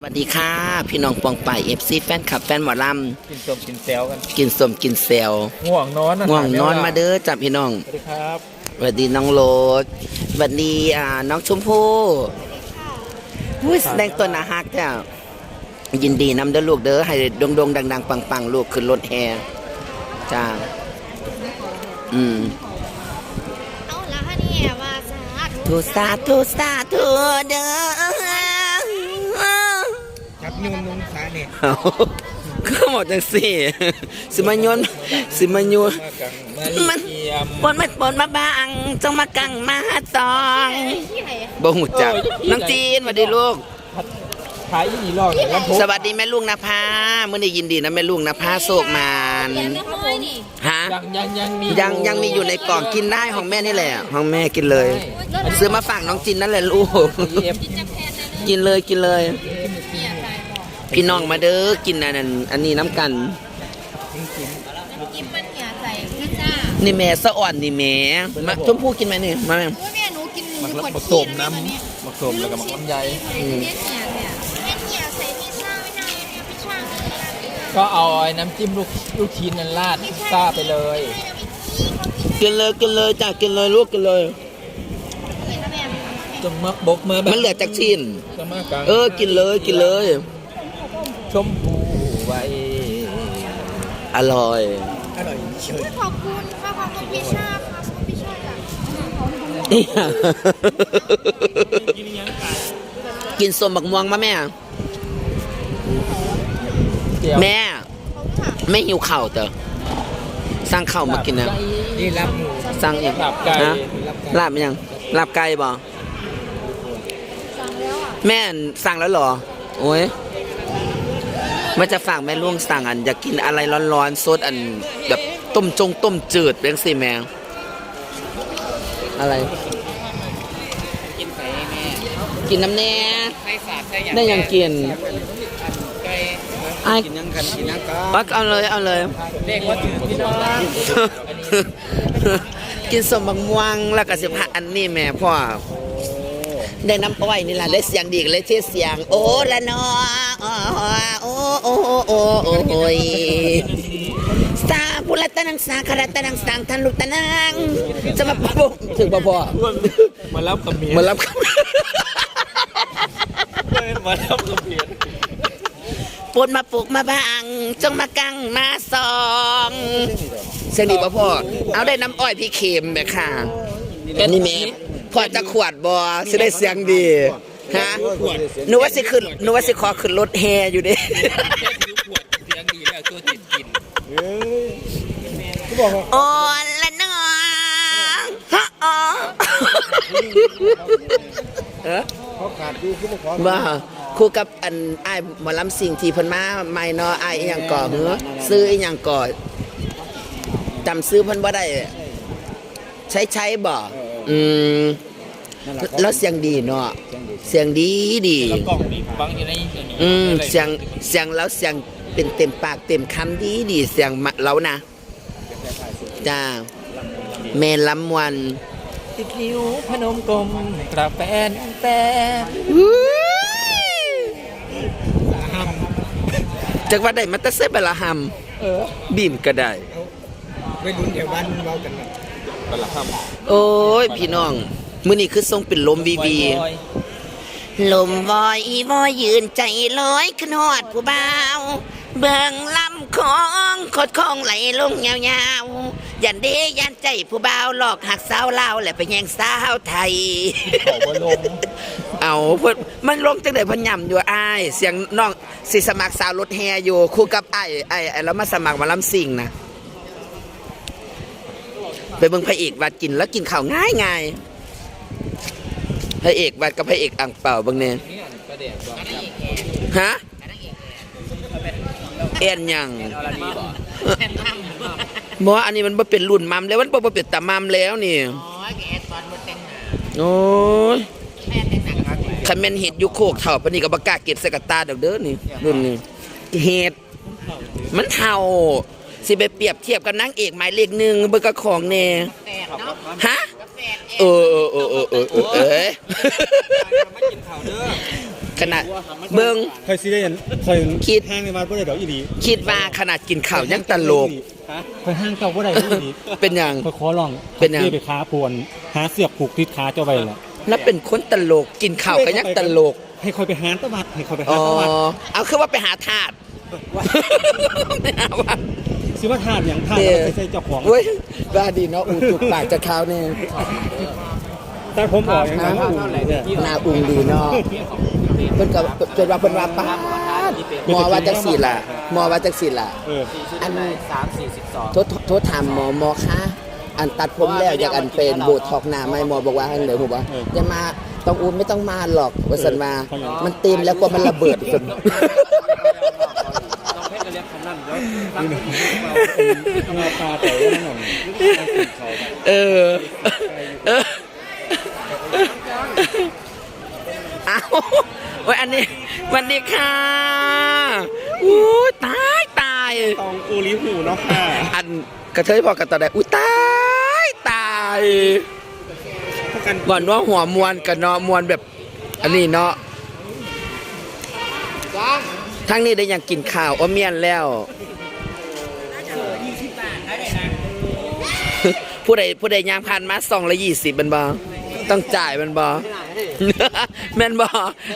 สวัสดีค่ะ พี่น้องปองไปเอฟซีแฟนคลับแฟนหมอลกินสมกินแซวกันำกินสมกินเซลง่วงนอนนะง่วงถนอนแวมาเด้อจ้ะพี่น้องสวัสดีครับสวัสดีน้องโรสสวัสดีอ่าน้องชมพู่อุ้ยแสดงตัวน่าฮักจ้ะยินดีนำเด้อลูกเด้อให้ดงดงๆดัง ๆ ปังๆ ลูกขึ้นรถแฮจ้าอืมเอาละฮะเนี่ยว่าสาธุทุสาทุสาทุเด้อ ครับยุ่งนุ่งสาเนี่ยเอาก็หมดจังสี่สิมายนสิมายนมากังมาลีเกียมปนมาปนมาบางจงมากังมาตองที่ไหนบ่หูจักน้องจีนสวัสดีลูกขายยี่หลอกเนี่ยแล้วผมสวัสดีแม่ลุงนภาเมื่อได้ยินดีนะแม่ลุงนภาโศกมานเดี๋ยวไม่ค่อยนี่ฮะยังยังยังมียังยังมีอยู่ในกล่องกินได้ของแม่นี่แหละของแม่กินเลย ซื้อมาฝากน้องจินนั่นแหละลูกเอฟจะแพนเลยกินเลยกินเลยเมียใจบอก พี่น้องมาเด้อกินอันนั้นอันนี้น้ำกัน กินเป็นเมียใจนะจ้านี่แม่สะอ่อนนี่แม่มาชมพู่กินไหมนี่มาแม่ว่าแม่หนูกินมักขวดผสมน้ำผสมแล้วก็มักลำไยเป็นเมียเนี่ยเป็นเมียใส่พิซซ่าไม่ได้เนี่ยพิซซ่าไม่ได้ก็เอาไอ้น้ำจิ้มลูกลูกชิ้นนั้นราดพิซซ่าไปเลย กินเลยกินเลยจ้ะกินเลยลูกกินเลยกินแล้วแม่จงมักบกเมื่อแบบมันเหลือจากชิ้นจะมากกังเออ กินเลยกินเลย ชมพูไว้ อร่อย อร่อยเฉยขอบคุณค่ะขอบคุณพิซซ่าค่ะขอบคุณพิซซ่าจ้ะเนี่ยกินสมบักม่วงมาแม่เดี๋ยวแม่ไม่หิวข้าวเตอสั่งข้าวมากินนะนี่รับหมูสั่งอีกลาบไก่ นะลาบยังลาบไก่บ่สั่งแล้วอะแม่สั่งแล้วเหรอ โอ้ย มันจะฝากแม่ลุงสั่งอันอยากกินอะไรร้อนๆสดอันแบบต้มจงต้มจืดเป็นสิแม่อะไร กินไก่แม่กินน้ำแน่ไก่สาดไก่ได้ยังกินไก่ไอ้กินยังกันกินยังกัปักเอาเลยเอาเลยเลขว่าถึงพี่น้องรักกินสมบักม่วงแล้วก็สิพาอันนี้แม่พ่อ ได้น้ำอ้อยนี่ล่ะได้เสียงดีกเลยเทเสียง โอ้ละนอโอ้โอ้โอ้โอ้โอ้โอ้ยสาพุรัตนังสาคารัตนังสังทันลุตนังจะมาปะถึงปะพ่อมารับกับเมียมารับมารับกับเมียปนมาปลูกมาบางจงมากังมาซองเสียงดีปะพ่อเอาได้น้ำอ้อยพี่เค็มแบบค่ะนี่แม่ พ่อจะขวดบอสิได้เสียงดีฮะหนูว่าสิขึ้นหนูว่าสิขอขึ้นรถแฮอยู่เดิแค่ผิวขวดเสียงดีแล้วตัวติดกินโอ้ละน้องฮะอ๋อเออเขาขาดดูคือขอว่าคู่กับอันไอ้ายหมอลำสิ่งที่เพิ่นมาใหม่เนาะไอ้ายอีหยังก่อเหรอซื้ออีหยังก่อจำซื้อเพิ่นบ่ได้ใช้ใช้บ่ อืมแล้วเสียงดีเนาะเสียงดีดีแล้วกล่องนี้บังอยู่ในตัวนี้อืมเสียงเสียงแล้วเสียงเป็นเต็มปากเต็มคำดีดีเสียงมาแล้วนะจ้าเมนลำวันติดนิ้วพนมกลมกระแฟนแต่จากว่าได้มาแตะเซบละหเออำบีมก็ได้ไปลุ้นเดี๋ยวบ้านเรากันนะ กระห้ำโอ้ย พี่น้อง มื้อนี้คือทรงเป็นลมวีวี ลมวอยอีวอยยืนใจลอยขึ้นหอดผู้บ่าว เบิ่งลำของคดคองไหลลงยาวๆยันเดยันใจผู้บ่าวหลอกหักสาวลาวและไปแย่งสาวไทยขอบ่ลงเอาเพิ่นมันลงจังได๋เพิ่นย่ำอยู่อ้าย เสียงน้องสิสมัครสาวรถแฮอยู่คู่กับอ้ายอ้ายอ้ายแล้วมาสมัครหมาลำซิงนะ ไปเบิ่งพระเอกวัดกินแล้วกินข้าวง่ายง่ายๆพระเอกวัดกับพระเอกอ่างเป่าเบิ่งแน่นี่ประเดี๋ยวบอกฮะเอ็นหยังอรดีบอกบ่อันนี้มันบ่เป็นรุ่นมัมแล้วมันบ่บ่เป็นตามัมแล้วนี่โอ้ยคันแม่นเห็ดอยู่โคกเฒ่าปานนี้ก็บ่กล้าเก็บใส่กระตาดอกเด้อนี่รุ่นนี้เห็ดมันเฒ่า สิไปเปรียบเทียบกับนางเอกหมายเลขหนึ่งเบิ่งกับของแน่ฮะเออเออเออเออเออเออเอ้ยมากินข้าวเด้อขนาดเบิ่งเคยสิได้เห็นเคยคิดห้างในบ้านบ่ได้ดอกอีหลีคิดว่าขนาดกินข้าวยังตลกเคยห้างเจ้าบ่ได้ดอกอีหลีเป็นหยังเคยขอลองเป็นหยังที่ไปค้าปวนหาเสือกผูกติดขาเจ้าไว้ล่ะแล้วเป็นคนตลกกินข้าวก็ยังตลก ให้คอยไปหาตะวัดให้คอยไปอ๋หาอตะวัดเอาคือว่าไปหาทาสไปหาวัด สิว่าทาสหยังทาสเด้เราไปใส่เจ้าของ เว้ยบ้าดีเนาะอูจุกปากจะข้าวเนี่ยแต่ผมบอกอย่างนั้นว่าเนี่ยหนาอุ้งดีเนาะเพิ่นก็จนว่าเพิ่นว่าป้าดหมอว่าจักสี่ล่ะหมอว่าจักสี่ล่ะ เอออันโทษโทษถามหมอหมอคะอันตัดผมแล้วอยากอันเป็นโบท็อกหน้าไหม่หมอบอกว่าให้เหลือผมว่าอย่ามาต้องอูนไม่ต้องมาหรอกว่าสันมา มันเต็มแล้วก็มันระเบิดจน เงาตาแต่ว่านั่นน่ะเออเออเอาโอ้ยอันนี้สวันดีค่ะอู้ตายตายตองอูริหูเนาะค่ะอันกระเทยพอกันตอนใดอุ้ยตายตายถ้ากันบ่อนว่าหัวมวนกับเนาะมวนแบบ อันนี้เนาะทั้งนี้ได้ยังกินข้าวอ้อเมียนแล้ว ผู้ใดผู้ใดยางผ่านมาสองละยี่สิบมันบอต้องจ่ายมันบอแม่นบอ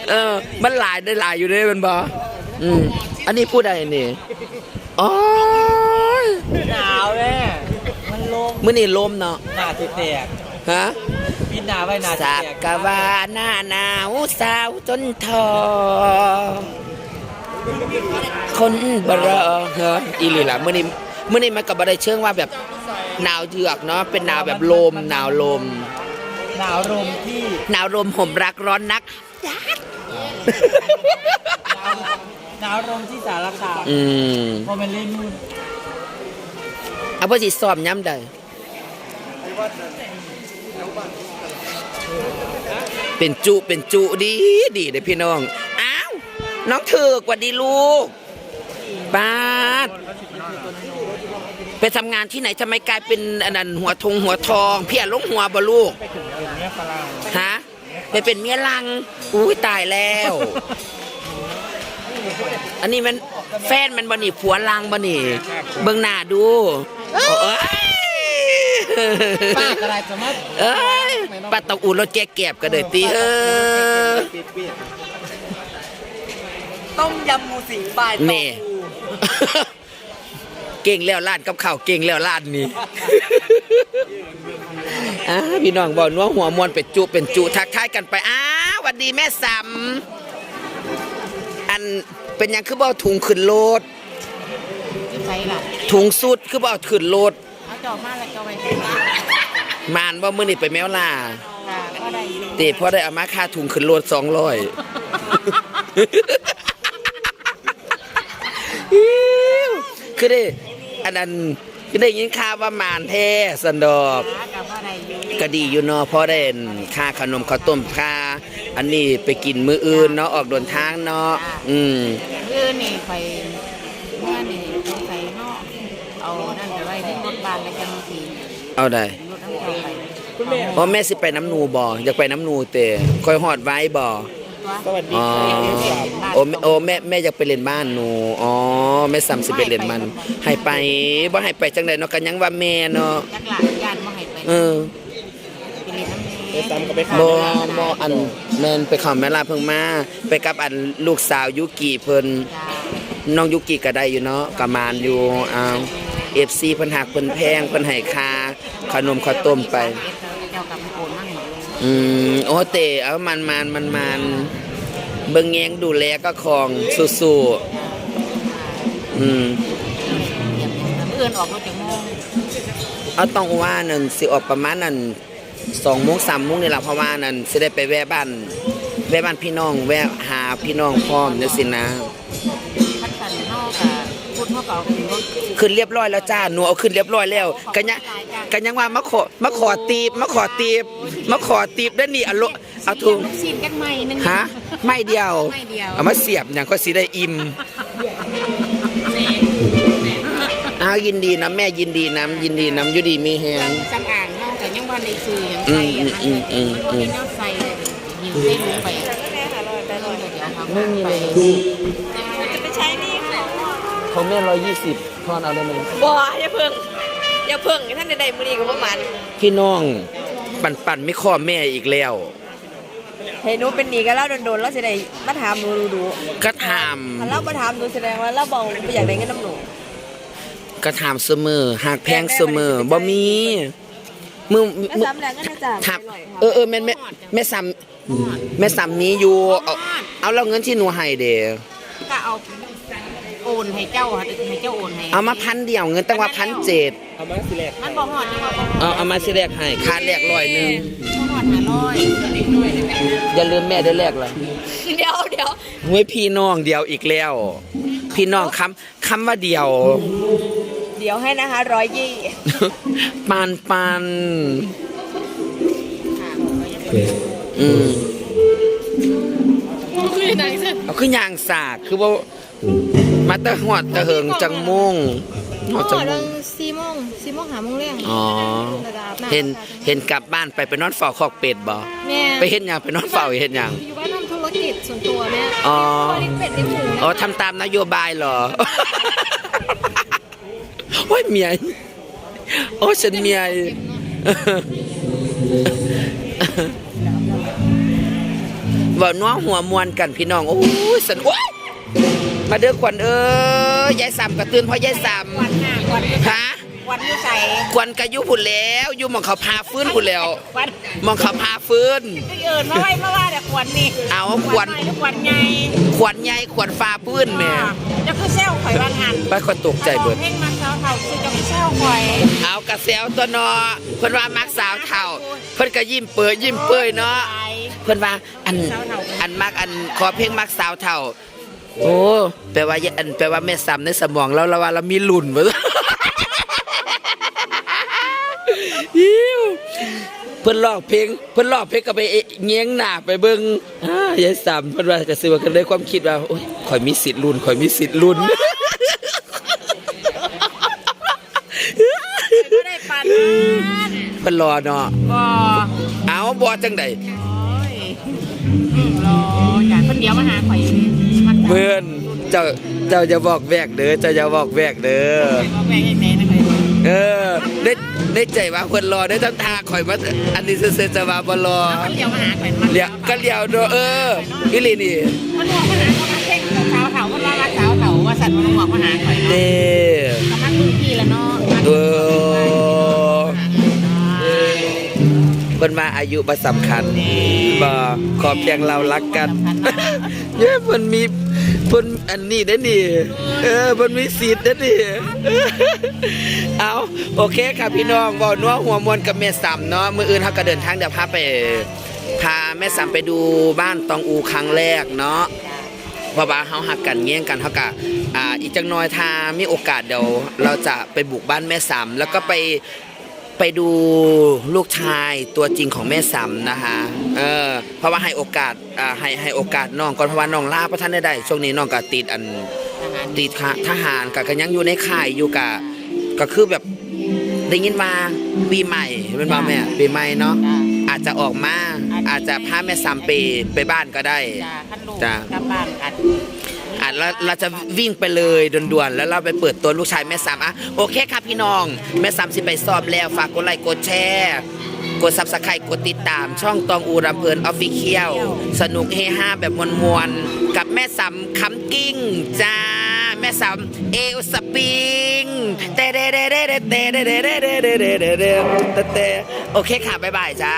เออ มันหลายได้หลายอยู่เด้มันบออืมอันนี้ผู้ใดนี่อ๋อหนาวแม่มันลมมื้อนี้ลมเนาะหนาสิแตกฮะพินหนาไว้หนาสิสักแตกกะวาหน้าหนาวสาวจนทอคนบรอเฮ้ออีหลีล่ะมื้อนี้มื้อนี้มันก็บ่ได้เชิงว่าแบบ หนาวเยือกเนาะเป็นหนาวแบบลมหนาวลม หนาวลมที่หนาวลมห่มรักร้อนนัก หนาวลมที่สารคามอืมพอมันเล่นนู่นเอาพ่อสิซ้อมย้ำได้เป็นจุเป็นจุดีดีเด้อพี่น้อง อ้าว น้องเถือกหวัดดีลูกบ้าน ไปทำงานที่ไหนทำไมกลายเป็นอันนั้นหัวทงหัวทองเพี้ยลงหัวบ่ลูกฮะไปเป็นเมียลัง อุ้ยตายแล้ว อันนี้มันแฟนมันบ่นี่ผัวลังบ่นี่เบิ่งหน้าดูเอ้ยป้ากระไรจะมาเอ้ยปัดตะอูรถแก่แก็บก็เลยตีเออ ต้มยำหมูสิงบายนี่ เก่งแล้วล้านกับข้าวเก่งแล้วล้านนี่ อ่าพี่น้องบอกนัวหัวมวนเป็นจุเป็นจุทักทายกันไปอ้าวหวัดดีแม่สำอันเป็นหยังคือบ่เอาถุงขึ้นรถใส่ล่ะถุงสุดคือบ่เอาขึ้นรถเอาจอมาแล้วก็ไปใส่มานว่ามื้อนี้ไปแมวล่า ค่ะก็ได้อยู่เตพอได้เอามาค่าถุงขึ้นรถ200คือได้ อันนั้นคือได้ยินข่าวว่ามานแท้สันดอกหากับว่าได้อยู่ก็ดีอยู่เนาะเพราะได้ค่าขนมข้าวต้มค่าอันนี้ไปกินมื้ออื่นเนาะออกเดินทางเนาะอืมคือนี่ไปเมื่อนี่ใส่เนาะเอานั่นไปไว้ที่รถบานแล้วจังสีเอาได้รถน้ำเจ้าไปเพราะแม่สิไปน้ำหนูบ่อยากไปน้ำหนูเตะคอยหอดไว้บ่ สวัสดีอ๋อครับโอ้แม่โอ้แม่แม่อยากไปเล่นบ้านหนูอ๋อแม่ซ้ำสิไปเล่นมันให้ไปบ่ให้ไปจังไดเนาะกันยังว่าแม่เนาะจักหลานญาติมาให้ไปเออไปเรียนน้ำไปแม่ตามก็ไปข้าบ่วเวลาบ่อันแม่นไปเขอแม่ลาเพิ่งมาไปกับอันลูกสาวยุกิเพิ่นจ้าน้องยุกิก็ได้อยู่เนาะก็มานอยู่อ้าว FC เพิ่นหักเพิ่นแพงเพิ่นให้ค่าขนมข้าวต้มไป อยู่อืมโอ้เตะเอามันมันมันมันเบิ่งแยงดูแลก็ของสู้ๆอืมเอื่นออกรถจากโมงเอาต้องว่านั่นสิออกประมาณนั่นสองโมงสามโมงนี่แหละเพราะว่านั่นสิได้ไปแวะบ้าน แวะบ้านพี่น้อง แวะหาพี่น้องพร้อมจังซี่นะ เท่ากับขึ้นรถขึ้นเรียบร้อยแล้วจ้าหนูเอาขึ้นเรียบร้อยแล้วกันยังกันยังว่ามาขอมาขอตีบมาขอตีบมาขอตีบได้อนี่เอาโลเอาถุงซีนกันใหม่นึงฮะไม่เดียวไม่เดียวเอามาเสียบอย่างก็สิได้อิ่มอ้าวยินดีนะแม่ยินดีน้ำยินดีน้ำอยุดีมีแหงจำอ่างนอกแต่ยังวันในซื้อยังอืใส่มอืมอืมอืมรถที่นอกใส่หิวเส้นลงไปได้เลยเดี๋ยวค่ะไม่มีเลย ของแม่ร้อยยี่สิบทอนเอาได้ไหมบ่อย่าเพิ่งอย่าเพิ่งท่านใดๆมื้อนี้ก็ประมาณพี่น้องปั่นปั่นไม่ข้อแม่อีกแล้วให้หนูเป็นหนี้ก็เล่าโดนๆแล้วสิได้มาถามหนูดูก็ถามๆถ้าเรามาถามหนูแสดงว่าเราบ่บ่อยากได้เงินน้ำหนูก็ถามเสมอหากแพงเสมอบ่มีมือก็มือซ้ำแล้วก็น่าจะถามหน่อยเออเออแม่แม่แม่ซ้ำแม่ซ้ำนี้อยู่เอาเอาแล้วเงินที่หนูให้เด้ก็เอา โอนให้เจ้าค่ะให้เจ้าโอนให้เอามาพันเดียวเงินตั้งว่าพันเจ็ดเอามาสิแรกมันบ่ฮอดจังว่าบ่ฮอดเอาเอามาสิแรกให้ค่าแรกร้อยหนึ่งบ่ฮอด500อย่าลืมแม่ได้แรกเลยเดี๋ยวเดี๋ยวเว้ยพี่น้องเดียวอีกแล้ว พี่น้องคำคำว่าเดียว เดี๋ยวให้นะคะร้อยยี่ปานปานอืมคือไหนสิเอาคือยางสากคือว่า มาแตะหอดตะเหิงจังม่งหอดจังม่งสี่โมงสี่โมงหาโมงเร่งอ๋อเห็นเห็นกลับบ้านไปไปนอนเฝ้าคอกเป็ดบ่แม่ไปเห็นยังไปนอนเฝ้าเห็นยังอยู่บ้านทำธุรกิจส่วนตัวแม่อ๋อเลี้ยงเป็ดเลี้ยงหมูนะอ๋อทำตามนโยบายเหรอโอ้ยเมียโอ้ฉันเมียว่าน้องหัวมวนกันพี่น้องโอ้ยสันโอ้ย มาเด้อขวัญเอ้ยยายสามกระตือนเพราะยายสามวันหน้าวันฮะวันอยู่ใส่ควันกระยุพุ่นแล้วอยู่หมองเขาพาฟื้นพุ่นแล้ววันหมองเขาพาฟื้นที่อื่นมาไว้มาว่าแต่ขวัญนี่เอาขวัญน้อยหรือขวัญใหญ่ขวัญใหญ่ขวัญฟ้าฟื้นแม่จะคือเซลข่อยวันหันไปคนตกใจเบิด เพ่งมาเท้าเท่าคือจะคือเซลข่อย เอากระเซลตัวนอเพิ่นว่ามักสาวเท่า เพิ่นก็ยิ้มเปื่อยยิ้มเปื่อยเนาะ เพิ่นว่าอันอันมักอันขอเพลงมักสาวเท่า โอ้แปลว่าอันแปลว่าแม่ซ้ำในสมองเราเราว่าเรามีหลุ่นบ่อิ๊วเพิ่นร้องเพลงเพิ่นร้องเพลงก็ไปเงียงหน้าไปเบิ่งอ่ายายซ้ำเพิ่นว่าก็สิว่าก็เลยความคิดว่าโอ้ยข่อยมีสิทธิ์ลุ้นข่อยมีสิทธิ์ลุ้นก็ได้ปันนั้นเพิ่นรอเนาะบ่เอาบ่จังไดโอ้ยอืม รอจากคนเดียวมาหาข่อยพักเพื่อนเจ้าเจ้าจะบอกแวกเด้อเจ้าจะบอกแวกเด้อบอกแม่ยังไงนะข่อยเออได้ได้ใจว่าเพิ่นรอได้ทำทาข่อยมาอันนี้ซื่อๆจะว่าบ่รอคนเดียวมาหาข่อยมันเลี้ยวก็เลี้ยวเด้อเอออีหลีนี่มันบอกมาหาเขามาเพ่งสาวเถาคนละรักสาวเถาว่าสัตว์มันบอกมาหาข่อยเนาะเด้กำลังรุ่นพี่แล้วเนาะเออเพิ่นมาอายุบ่สำคัญ บ่ขอเพียงเรารักกันเย้เพิ่นมีเพิ่นอันนี้เด้นี่เออเพิ่นมีสิทธิ์เด้อนี่เอาโอเคค่ะพี่น้องเว้านัวหัวมวนกับแม่สามเนาะมื้ออื่นเฮาก็เดินทางเดี๋ยวพาไปพาแม่สามไปดูบ้านตองอูครั้งแรกเนาะเพราะว่าเฮาหักกันแย่งกันเฮาก็อ่าอีกจักหน่อยถ้ามีโอกาสเดี๋ยวเราจะไปบุกบ้านแม่สามแล้วก็ไป ไปดูลูกชายตัวจริงของแม่สำนะคะเออเพราะว่าให้โอกาสอ่าให้ให้โอกาสน้องก่อนเพราะว่าน้องลาพระท่านได้ได้ช่วงนี้น้องก็ติดอันติดทหทหารกับก็ยังอยู่ในค่ายอยู่กับก็คือแบบได้ยินมาปีใหม่เป็นบ่าแม่ปีใหม่เนาะอาจจะออกมาอาจจะพาแม่สำไปไปบ้านก็ได้จ้าขั้นลูกจ้ะกลับบ้านกัน ล้วเราจะวิ่งไปเลยด่วนๆแล้วเราไปเปิดตัวลูกชายแม่สามอะโอเคค่ะพี่น้องแม่สามสิไปสอบแล้วฝากกดไลค์กดแชร์กดซับสไครต์กดติดตาม ช่องตองอูรำเพลินออฟฟิเชียลสนุกเฮฮาแบบมวลๆกับแม่สามคำกิ้งจ้า แม่สามเอลสปริงเตเดเดเดเดเตเดเดเดเดเดเดเดเตโอเคค่ะ บ๊ายบายจ้า